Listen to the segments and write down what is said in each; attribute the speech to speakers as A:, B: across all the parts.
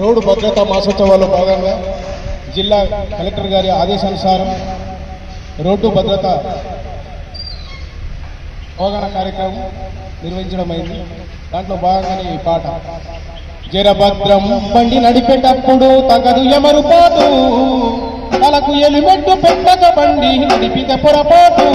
A: Road భద్రతా మాసోత్సవాల్లో భాగంగా జిల్లా కలెక్టర్ గారి ఆదేశానుసారం రోడ్డు భద్రత అవగాహన కార్యక్రమం నిర్వహించడం అయింది దాంట్లో భాగంగానే ఈ పాట. జరభద్రం బండి నడిపేటప్పుడు తగదు ఎమరు పోతూ తలకు ఎలిమెట్టు పెట్టక బండి నడిపితే పొరపాటు.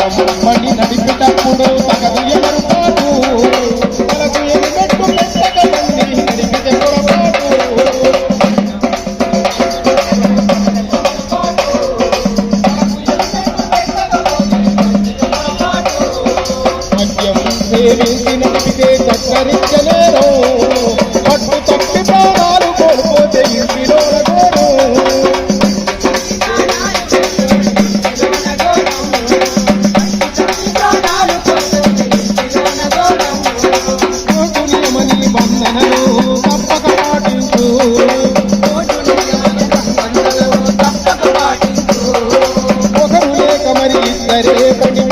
A: బండి నడిపేటప్పుడు తగదు ఎదురు పాటు తలకు ఎదురెట్టు మెత్తగా నడిపితే పొరపాటు. మద్యం సేవించి నడిపితే చక్కరి रे